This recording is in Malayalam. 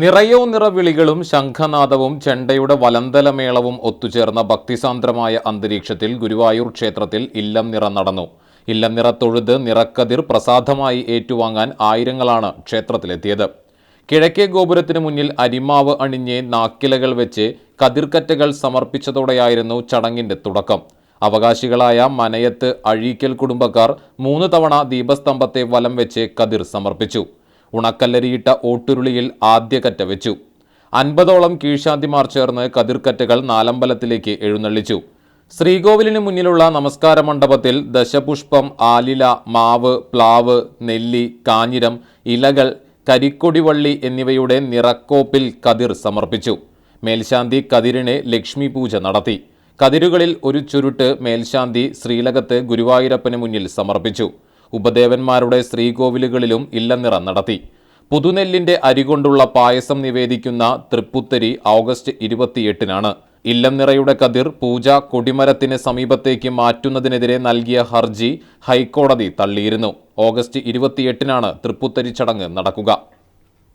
നിറയോ നിറവിളികളും ശംഖനാദവും ചെണ്ടയുടെ വലന്തലമേളവും ഒത്തുചേർന്ന ഭക്തിസാന്ദ്രമായ അന്തരീക്ഷത്തിൽ ഗുരുവായൂർ ക്ഷേത്രത്തിൽ ഇല്ലം നിറ നടന്നു. ഇല്ലം നിറ തൊഴുത് നിറക്കതിർ പ്രസാദമായി ഏറ്റുവാങ്ങാൻ ആയിരങ്ങളാണ് ക്ഷേത്രത്തിലെത്തിയത്. കിഴക്കേ ഗോപുരത്തിനു മുന്നിൽ അരിമാവ് അണിഞ്ഞ് നാക്കിലകൾ വെച്ച് കതിർക്കറ്റകൾ സമർപ്പിച്ചതോടെയായിരുന്നു ചടങ്ങിന്റെ തുടക്കം. അവകാശികളായ മനയത്ത് അഴീക്കൽ കുടുംബക്കാർ മൂന്ന് തവണ ദീപസ്തംഭത്തെ വലം വെച്ച് കതിർ സമർപ്പിച്ചു. ഉണക്കല്ലരിയിട്ട ഓട്ടുരുളിയിൽ ആദ്യകറ്റ വെച്ചു. അൻപതോളം കീഴ്ശാന്തിമാർ ചേർന്ന് കതിർക്കറ്റകൾ നാലമ്പലത്തിലേക്ക് എഴുന്നള്ളിച്ചു. ശ്രീകോവിലിന് മുന്നിലുള്ള നമസ്കാര മണ്ഡപത്തിൽ ദശപുഷ്പം ആലില മാവ് പ്ലാവ് നെല്ലി കാഞ്ഞിരം ഇലകൾ കരിക്കൊടിവള്ളി എന്നിവയുടെ നിറക്കോപ്പിൽ കതിർ സമർപ്പിച്ചു. മേൽശാന്തി കതിരിന് ലക്ഷ്മി പൂജ നടത്തി. കതിരുകളിൽ ഒരു ചുരുട്ട് മേൽശാന്തി ശ്രീലകത്ത് ഗുരുവായൂരപ്പന് മുന്നിൽ സമർപ്പിച്ചു. ഉപദേവന്മാരുടെ ശ്രീകോവിലുകളിലും ഇല്ലനിറ നടത്തി. പുതുനെല്ലിന്റെ അരികൊണ്ടുള്ള പായസം നിവേദിക്കുന്ന തൃപ്പുത്തരി ഓഗസ്റ്റ് ഇരുപത്തിയെട്ടിനാണ്. ഇല്ലം നിറയുടെ കതിർ പൂജ കൊടിമരത്തിന് സമീപത്തേക്ക് മാറ്റുന്നതിനെതിരെ നൽകിയ ഹർജി ഹൈക്കോടതി തള്ളിയിരുന്നു. ഓഗസ്റ്റ് ഇരുപത്തിയെട്ടിനാണ് തൃപ്പുത്തരി ചടങ്ങ് നടക്കുക.